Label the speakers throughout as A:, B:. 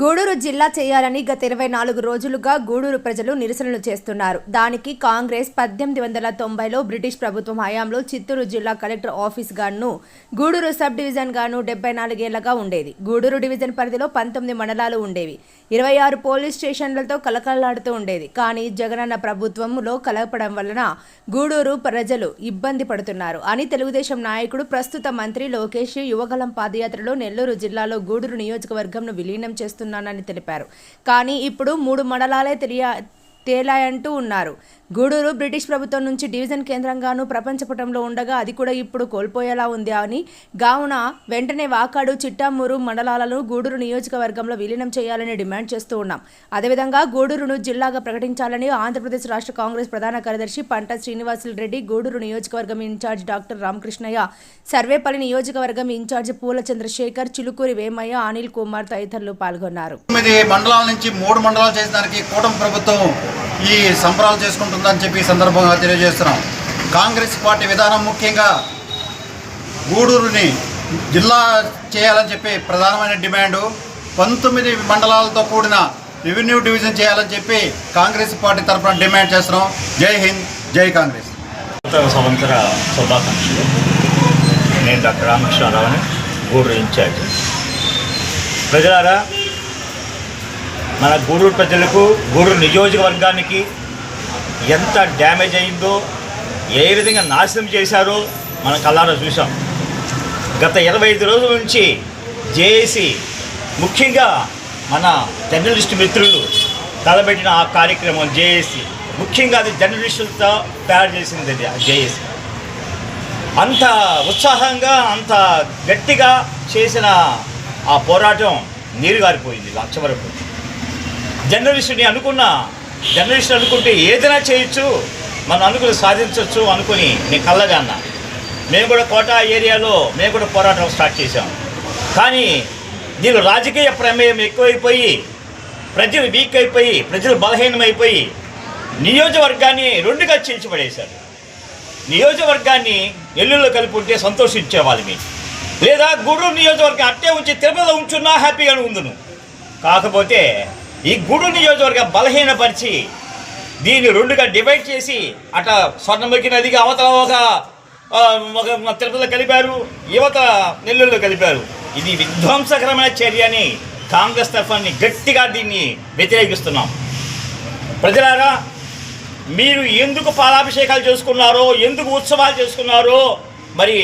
A: గూడూరు జిల్లా చేయాలని గత ఇరవై నాలుగు రోజులుగా గూడూరు ప్రజలు నిరసనలు చేస్తున్నారు. దానికి కాంగ్రెస్ పద్దెనిమిది వందల తొంభైలో బ్రిటిష్ ప్రభుత్వం హయాంలో చిత్తూరు జిల్లా కలెక్టర్ ఆఫీస్ గాను గూడూరు సబ్ డివిజన్ గాను డెబ్బై నాలుగేళ్ళగా ఉండేది. గూడూరు డివిజన్ పరిధిలో పంతొమ్మిది మండలాలు ఉండేవి. ఇరవై ఆరు పోలీస్ స్టేషన్లతో కలకలాడుతూ ఉండేది. కానీ జగనన్న ప్రభుత్వంలో కలపడం వలన గూడూరు ప్రజలు ఇబ్బంది పడుతున్నారు. అని తెలుగుదేశం నాయకుడు ప్రస్తుత మంత్రి లోకేష్ యువగలం పాదయాత్రలో నెల్లూరు జిల్లాలో గూడూరు నియోజకవర్గంను విలీనం చేస్తున్నానని తెలిపారు. కానీ ఇప్పుడు మూడు మండలాలే తెలియ తేలాయంటూ ఉన్నారు. గూడూరు బ్రిటిష్ ప్రభుత్వం నుంచి డివిజన్ కేంద్రంగాను ప్రపంచపటంలో ఉండగా అది కూడా ఇప్పుడు కోల్పోయేలా ఉంది అని కావున వెంటనే వాకాడు చిట్టామూరు మండలాలను గూడూరు నియోజకవర్గంలో విలీనం చేయాలని డిమాండ్ చేస్తూ ఉన్నాం. అదేవిధంగా గూడూరును జిల్లాగా ప్రకటించాలని ఆంధ్రప్రదేశ్ రాష్ట్ర కాంగ్రెస్ ప్రధాన కార్యదర్శి పంట శ్రీనివాసులు రెడ్డి గూడూరు నియోజకవర్గం ఇన్ఛార్జ్ డాక్టర్ రామకృష్ణయ్య సర్వేపల్లి నియోజకవర్గం ఇన్ఛార్జ్ పూల చంద్రశేఖర్ చిలుకూరి వేమయ్య అనిల్ కుమార్ తదితరులు పాల్గొన్నారు.
B: మండలాల నుంచి మూడు మండలాలు కూటమి ప్రభుత్వం ఈ సంబరాలు ఉందని చెప్పి సందర్భంగా తెలియజేస్తున్నాం. కాంగ్రెస్ పార్టీ విధానం ముఖ్యంగా గూడూరుని జిల్లా చేయాలని చెప్పి ప్రధానమైన డిమాండు పంతొమ్మిది మండలాలతో కూడిన రెవెన్యూ డివిజన్ చేయాలని చెప్పి కాంగ్రెస్ పార్టీ తరఫున డిమాండ్ చేస్తున్నాం. జై హింద్ జై కాంగ్రెస్.
C: సంవత్సర శుభాకాంక్షలు. నేను డాక్టర్ రామకృష్ణారావుని గూడూరు ఇన్ఛార్జ్. ప్రజలారా మన గూడూరు ప్రజలకు గూడూరు నియోజకవర్గానికి ఎంత డ్యామేజ్ అయిందో ఏ విధంగా నాశనం చేశారో మన కళ్ళారా చూసాం గత ఇరవై ఐదు రోజుల నుంచి జేఏసీ ముఖ్యంగా మన జర్నలిస్ట్ మిత్రులు తలబెట్టిన ఆ కార్యక్రమం జేఏసీ. ముఖ్యంగా అది జర్నలిస్టులతో తయారు చేసింది అది జేఏసీ. అంత ఉత్సాహంగా అంత గట్టిగా చేసిన ఆ పోరాటం నీరుగారిపోయింది లక్ష వరకు జర్నలిస్టుని అనుకున్న జర్నలిస్ట్ అనుకుంటే ఏదైనా చేయొచ్చు మనం అనుకుని సాధించవచ్చు అనుకుని నేను కళ్ళగా అన్నా. మేము కూడా కోటా ఏరియాలో మేము కూడా పోరాటం స్టార్ట్ చేశాం. కానీ దీనిలో రాజకీయ ప్రమేయం ఎక్కువైపోయి ప్రజలు వీక్ అయిపోయి ప్రజలు బలహీనమైపోయి నియోజకవర్గాన్ని రెండుగా చీల్చిపడేశారు. నియోజకవర్గాన్ని నెల్లూరులో కలిపి ఉంటే సంతోషించేవాళ్ళమి లేదా గూడూరు నియోజకవర్గం అట్టే ఉంచి తిరుమల ఉంచున్నా హ్యాపీగానే ఉందును కాకపోతే ఈ గూడూరు నియోజకవర్గం బలహీనపరిచి దీన్ని రెండుగా డివైడ్ చేసి అట స్వర్ణముఖి నదికి అవతల ఒక ఒక తిరుపతిలో కలిపారు యువత నెల్లూరులో కలిపారు. ఇది విధ్వంసకరమైన చర్య అని కాంగ్రెస్ తరఫున గట్టిగా దీన్ని వ్యతిరేకిస్తున్నాం. ప్రజలారా మీరు ఎందుకు పాలాభిషేకాలు చేసుకున్నారో ఎందుకు ఉత్సవాలు చేసుకున్నారో మరి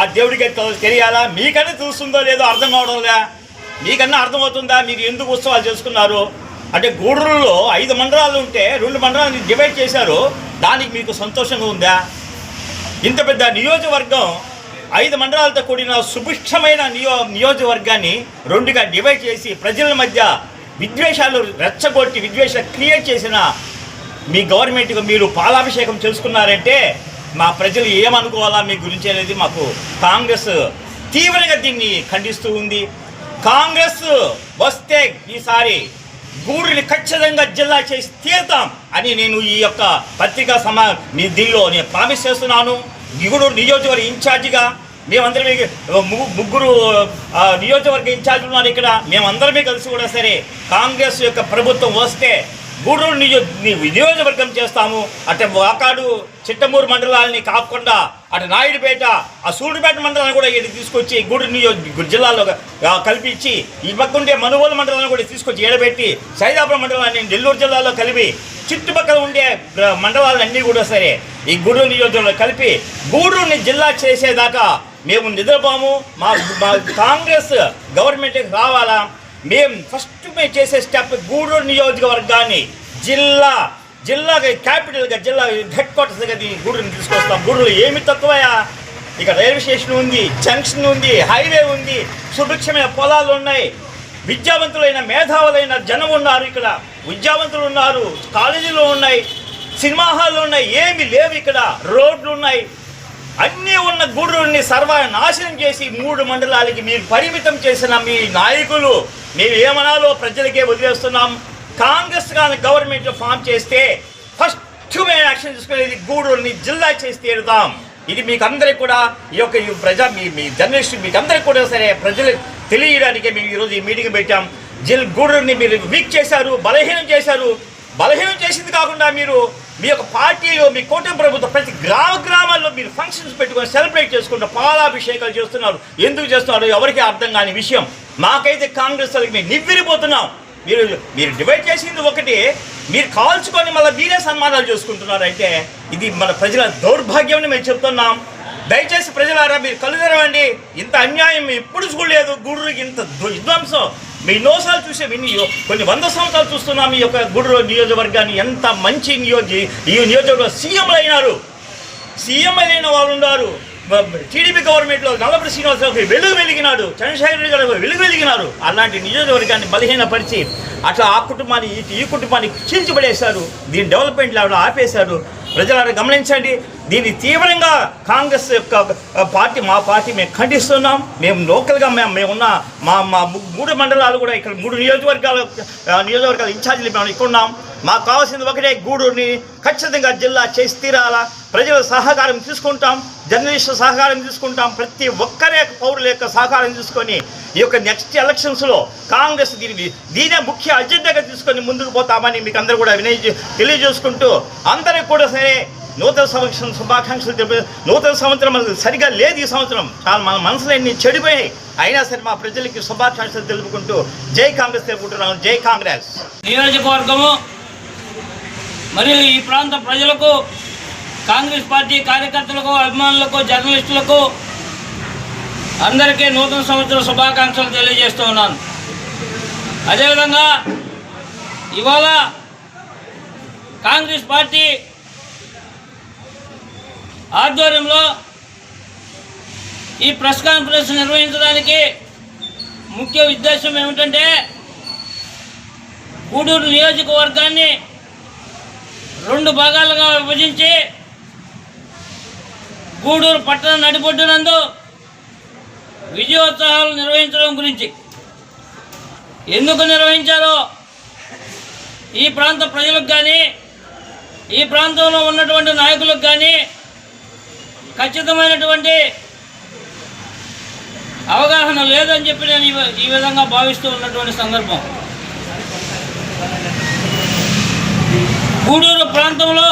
C: ఆ దేవుడికి తెలియాలా? మీకనే తెలుస్తుందో లేదో అర్థం కావడంలే మీకన్నా అర్థమవుతుందా? మీరు ఎందుకు ఉత్సవాలు చేసుకున్నారు? అంటే గూడూరులో ఐదు మండలాలు ఉంటే రెండు మండలాన్ని డివైడ్ చేశారు. దానికి మీకు సంతోషంగా ఉందా? ఇంత పెద్ద నియోజకవర్గం ఐదు మండలాలతో కూడిన సుభిక్షమైన నియో నియోజకవర్గాన్ని రెండుగా డివైడ్ చేసి ప్రజల మధ్య విద్వేషాలు రెచ్చగొట్టి విద్వేషాలు క్రియేట్ చేసిన మీ గవర్నమెంట్కి మీరు పాలాభిషేకం చేసుకున్నారంటే మా ప్రజలు ఏమనుకోవాలా మీ గురించి అనేది మాకు కాంగ్రెస్ తీవ్రంగా దీన్ని ఖండిస్తూ ఉంది. కాంగ్రెస్ వస్తే ఈసారి గూడుని ఖచ్చితంగా జిల్లా చేసి తీరుతాం అని నేను ఈ యొక్క పత్రికా సమా మీ దీనిలో నేను ప్రామిస్ చేస్తున్నాను. గూడూరు నియోజకవర్గ ఇన్ఛార్జిగా మేమందరం ముగ్గురు నియోజకవర్గ ఇన్ఛార్జ్ ఉన్నారు ఇక్కడ. మేమందరమే కలిసి కూడా సరే కాంగ్రెస్ యొక్క ప్రభుత్వం వస్తే గూడూరు నియో నియోజకవర్గం చేస్తాము. అంటే వాకాడు చిట్టమూరు మండలాలని కాకుండా అటు నాయుడుపేట ఆ సూర్యుపేట మండలాన్ని కూడా ఇక్కడ తీసుకొచ్చి గూడు నియోజక జిల్లాలో కల్పించి ఈ పక్క ఉండే మనుగోలు మండలాన్ని కూడా తీసుకొచ్చి ఏడబెట్టి సైదాపురం మండలాన్ని నెల్లూరు జిల్లాలో కలిపి చుట్టుపక్కల ఉండే మండలాలన్నీ కూడా సరే ఈ గూడూరు నియోజకవర్గంలో కలిపి గూడూరుని జిల్లా చేసేదాకా మేము నిద్రపోము. మా మా కాంగ్రెస్ గవర్నమెంట్కి రావాలా. మేము ఫస్ట్ మేము చేసే స్టెప్ గూడూరు నియోజకవర్గాన్ని జిల్లా జిల్లాగా క్యాపిటల్గా జిల్లా హెడ్ క్వార్టర్స్గా దీని గూడూరుని తీసుకొస్తాం. గూడూరులో ఏమి తక్కువయా? ఇక్కడ రైల్వే స్టేషన్ ఉంది జంక్షన్ ఉంది హైవే ఉంది సుభిక్షమైన పొలాలు ఉన్నాయి. విద్యావంతులైన మేధావులైన జనం ఉన్నారు ఇక్కడ. విద్యావంతులు ఉన్నారు కాలేజీలు ఉన్నాయి సినిమా హాళ్ళు ఉన్నాయి ఏమి లేవు ఇక్కడ. రోడ్లు ఉన్నాయి. అన్నీ ఉన్న గూడూరుని సర్వ నాశనం చేసి మూడు మండలాలకి మీరు పరిమితం చేసిన మీ నాయకులు. మేము ఏమనాలో ప్రజలకే వదిలేస్తున్నాం. కాంగ్రెస్ కానీ గవర్నమెంట్లో ఫామ్ చేస్తే ఫస్ట్ మేము యాక్షన్ తీసుకునేది గూడూరుని జిల్లా చేసి తీరుదాం. ఇది మీకు అందరికి కూడా ఈ యొక్క ఈ ప్రజా మీ మీ జర్నలిస్ట్ మీకు అందరికి కూడా సరే ప్రజలు తెలియడానికే మేము ఈరోజు ఈ మీటింగ్ పెట్టాం. జిల్ గూడూరుని మీరు వీక్ చేశారు బలహీనం చేశారు. బలహీనం చేసింది కాకుండా మీరు మీ యొక్క పార్టీలో మీ కూటమి ప్రభుత్వం ప్రతి గ్రామ గ్రామాల్లో మీరు ఫంక్షన్స్ పెట్టుకొని సెలబ్రేట్ చేసుకుంటూ పాలాభిషేకాలు చేస్తున్నారు. ఎందుకు చేస్తున్నారు? ఎవరికి అర్థం కాని విషయం. మాకైతే కాంగ్రెస్ వాళ్ళకి మేము నివ్విరిపోతున్నాం. మీరు మీరు డివైడ్ చేసింది ఒకటి మీరు కాల్చుకొని మళ్ళీ మీరే సన్మానాలు చూసుకుంటున్నారైతే ఇది మన ప్రజల దౌర్భాగ్యం మేము చెప్తున్నాం. దయచేసి ప్రజలారా మీరు కళ్ళు తెరవండి. ఇంత అన్యాయం ఎప్పుడు చూడలేదు. గూడూరుకి ఇంత విధ్వంసం. మీ నోసాలు చూసే విని కొన్ని వంద సంవత్సరాలు చూస్తున్నాం ఈ యొక్క గూడూరు నియోజకవర్గాన్ని. ఎంత మంచి నియోజ ఈ నియోజకవర్గం సీఎంలు అయినారు. సీఎం అయిన వాళ్ళు ఉన్నారు. టీడీపీ గవర్నమెంట్లో నల్లపతి శ్రీనివాసరావు వెలుగు వెలిగినాడు. చంద్రశేఖర రెడ్డి గారు వెలుగు వెలిగినారు. అలాంటి నియోజకవర్గాన్ని బలహీనపరిచి అట్లా ఆ కుటుంబాన్ని ఈ- ఈ కుటుంబాన్ని చీల్చిపడేశారు. దీని డెవలప్మెంట్ లేవడం ఆపేశారు. ప్రజలారా గమనించండి. దీన్ని తీవ్రంగా కాంగ్రెస్ యొక్క పార్టీ మా పార్టీ మేము ఖండిస్తున్నాం. మేము లోకల్గా మేము మేమున్న మా మా మూడు మండలాలు కూడా ఇక్కడ మూడు నియోజకవర్గాలు నియోజకవర్గాల ఇన్ఛార్జీలు మేము ఇక్కడ ఉన్నాం. మాకు కావాల్సింది ఒకటే గూడూరుని ఖచ్చితంగా జిల్లా చేసి తీరాలా. ప్రజల సహకారం తీసుకుంటాం. జర్నలిస్ట్ సహకారం తీసుకుంటాం. ప్రతి ఒక్కరే పౌరుల యొక్క సహకారం తీసుకొని ఈ యొక్క నెక్స్ట్ ఎలక్షన్స్లో కాంగ్రెస్ దీని దీనే ముఖ్య అజెండాగా తీసుకొని ముందుకు పోతామని మీకు అందరూ కూడా వినయ తెలియజేసుకుంటూ అందరికి కూడా సరే నూతన సంవత్సరం శుభాకాంక్షలు తెలిపి నూతన సంవత్సరం మనకు సరిగా లేదు ఈ సంవత్సరం. చాలా మన మనసులో ఎన్ని చెడిపోయాయి. అయినా సరే మా ప్రజలకి శుభాకాంక్షలు తెలుపుకుంటూ జై కాంగ్రెస్ తెలుపుకుంటున్నాం. జై కాంగ్రెస్.
D: నియోజకవర్గము మరియు ఈ ప్రాంత ప్రజలకు కాంగ్రెస్ పార్టీ కార్యకర్తలకు అభిమానులకు జర్నలిస్టులకు అందరికీ నూతన సంవత్సర శుభాకాంక్షలు తెలియజేస్తూ ఉన్నాను. అదేవిధంగా ఇవాళ కాంగ్రెస్ పార్టీ ఆధ్వర్యంలో ఈ ప్రెస్ కాన్ఫరెన్స్ నిర్వహించడానికి ముఖ్య ఉద్దేశం ఏమిటంటే గూడూరు నియోజకవర్గాన్ని రెండు భాగాలుగా విభజించి గూడూరు పట్టణ నడిబొడ్డునందు విజయోత్సవాలు నిర్వహించడం గురించి. ఎందుకు నిర్వహించారో ఈ ప్రాంత ప్రజలకు కానీ ఈ ప్రాంతంలో ఉన్నటువంటి నాయకులకు కానీ ఖచ్చితమైనటువంటి అవగాహన లేదని చెప్పి నేను ఈ ఈ విధంగా భావిస్తూ ఉన్నటువంటి సందర్భం. గూడూరు ప్రాంతంలో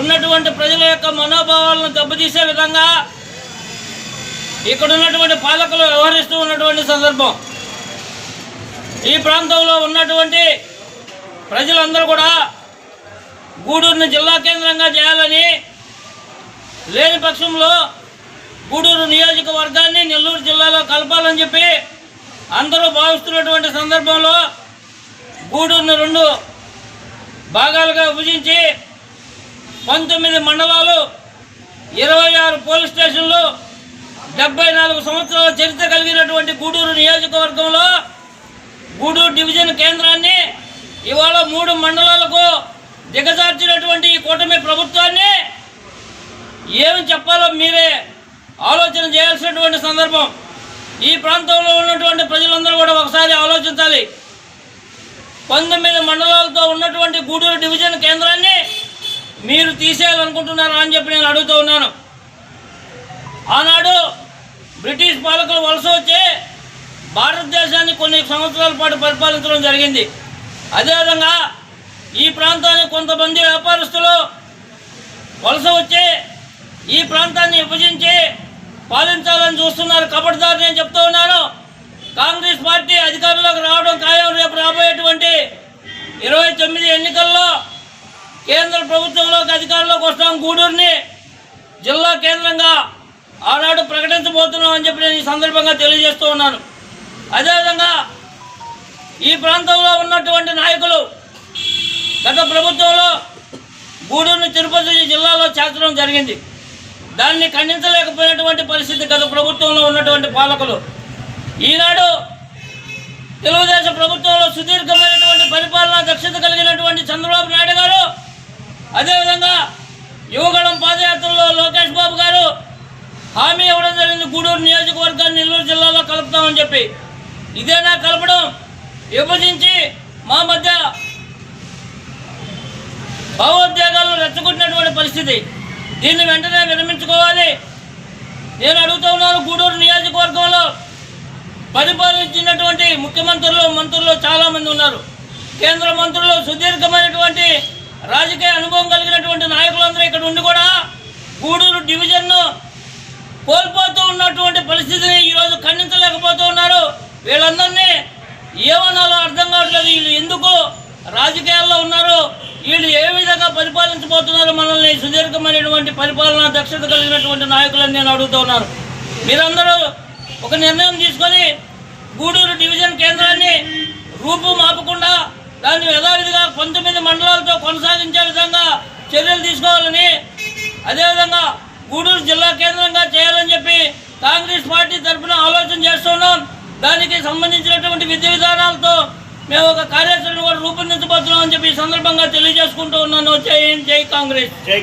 D: ఉన్నటువంటి ప్రజల యొక్క మనోభావాలను దెబ్బతీసే విధంగా ఇక్కడ ఉన్నటువంటి పాలకులు వ్యవహరిస్తూ ఉన్నటువంటి సందర్భం. ఈ ప్రాంతంలో ఉన్నటువంటి ప్రజలందరూ కూడా గూడూరును జిల్లా కేంద్రంగా చేయాలని లేని పక్షంలో గూడూరు నియోజకవర్గాన్ని నెల్లూరు జిల్లాలో కలపాలని చెప్పి అందరూ భావిస్తున్నటువంటి సందర్భంలో గూడూరును రెండు భాగాలుగా విభజించి పంతొమ్మిది మండలాలు ఇరవై ఆరు పోలీస్ స్టేషన్లు డెబ్బై నాలుగు సంవత్సరాల చరిత్ర కలిగినటువంటి గూడూరు నియోజకవర్గంలో గూడూరు డివిజన్ కేంద్రాన్ని ఇవాళ మూడు మండలాలకు దిగజార్చినటువంటి ఈ కూటమి ప్రభుత్వాన్ని ఏమి చెప్పాలో మీరే ఆలోచన చేయాల్సినటువంటి సందర్భం. ఈ ప్రాంతంలో ఉన్నటువంటి ప్రజలందరూ కూడా ఒకసారి ఆలోచించాలి. పంతొమ్మిది మండలాలతో ఉన్నటువంటి గూడూరు డివిజన్ కేంద్రాన్ని మీరు తీసేయాలనుకుంటున్నారా అని చెప్పి నేను అడుగుతూ ఉన్నాను. ఆనాడు బ్రిటిష్ పాలకులు వలస వచ్చి భారతదేశాన్ని కొన్ని సంవత్సరాల పాటు పరిపాలించడం జరిగింది. అదేవిధంగా ఈ ప్రాంతానికి కొంతమంది వ్యాపారస్తులు వలస వచ్చి ఈ ప్రాంతాన్ని విభజించి పాలించాలని చూస్తున్నారు. కబడ్దారు నేను చెప్తూ ఉన్నాను. కాంగ్రెస్ పార్టీ అధికారంలోకి రావడం ఖాయం. రేపు రాబోయేటువంటి ఇరవై తొమ్మిది ఎన్నికల్లో కేంద్ర ప్రభుత్వంలోకి అధికారంలోకి వస్తాం గూడూరుని. జిల్లా కేంద్రంగా ఆనాడు ప్రకటించబోతున్నాం అని చెప్పి నేను ఈ సందర్భంగా తెలియజేస్తూ ఉన్నాను. అదేవిధంగా ఈ ప్రాంతంలో ఉన్నటువంటి నాయకులు గత ప్రభుత్వంలో గూడూరుని తిరుపతి జిల్లాలో చేర్చడం జరిగింది. దాన్ని ఖండించలేకపోయినటువంటి పరిస్థితి గత ప్రభుత్వంలో ఉన్నటువంటి పాలకులు. ఈనాడు తెలుగుదేశం ప్రభుత్వంలో సుదీర్ఘమైనటువంటి పరిపాలనా దక్షత కలిగినటువంటి చంద్రబాబు నాయుడు గారు అదేవిధంగా యువగళం పాదయాత్రలో లోకేష్ బాబు గారు హామీ ఇవ్వడం జరిగింది. గూడూరు నియోజకవర్గాన్ని నెల్లూరు జిల్లాలో కలుపుతామని చెప్పి. ఇదేనా కలపడం? విభజించి మా మధ్య భావోద్యోగాలను రెచ్చగొట్టినటువంటి పరిస్థితి. దీన్ని వెంటనే విరమించుకోవాలి. నేను అడుగుతూ ఉన్నాను గూడూరు నియోజకవర్గంలో పరిపాలించినటువంటి ముఖ్యమంత్రులు మంత్రులు చాలామంది ఉన్నారు. కేంద్ర మంత్రులు సుదీర్ఘమైనటువంటి రాజకీయ అనుభవం కలిగినటువంటి నాయకులందరూ ఇక్కడ ఉండి కూడా గూడూరు డివిజన్ను కోల్పోతూ ఉన్నటువంటి పరిస్థితిని ఈరోజు ఖండించలేకపోతూ ఉన్నారు. వీళ్ళందరినీ ఏమనాలో అర్థం కావట్లేదు. వీళ్ళు ఎందుకు రాజకీయాల్లో ఉన్నారు? వీళ్ళు ఏ విధంగా పరిపాలించబోతున్నారు? మనల్ని సుదీర్ఘమైనటువంటి పరిపాలన దక్షత కలిగినటువంటి నాయకులని నేను అడుగుతూ ఉన్నాను. మీరందరూ ఒక నిర్ణయం తీసుకొని గూడూరు డివిజన్ కేంద్రాన్ని రూపు మాపకుండా దాన్ని యథావిధిగా పంతొమ్మిది మండలాలతో కొనసాగించే విధంగా చర్యలు తీసుకోవాలని అదేవిధంగా గూడూరు జిల్లా కేంద్రంగా చేయాలని చెప్పి కాంగ్రెస్ పార్టీ తరఫున ఆలోచన చేస్తున్నాం. దానికి సంబంధించినటువంటి విధి విధానాలతో మేము ఒక కార్యాచరణ కూడా రూపొందించబోతున్నాం అని చెప్పి ఈ సందర్భంగా తెలియజేసుకుంటూ ఉన్నాను. జై హింద్ జై కాంగ్రెస్.
C: జై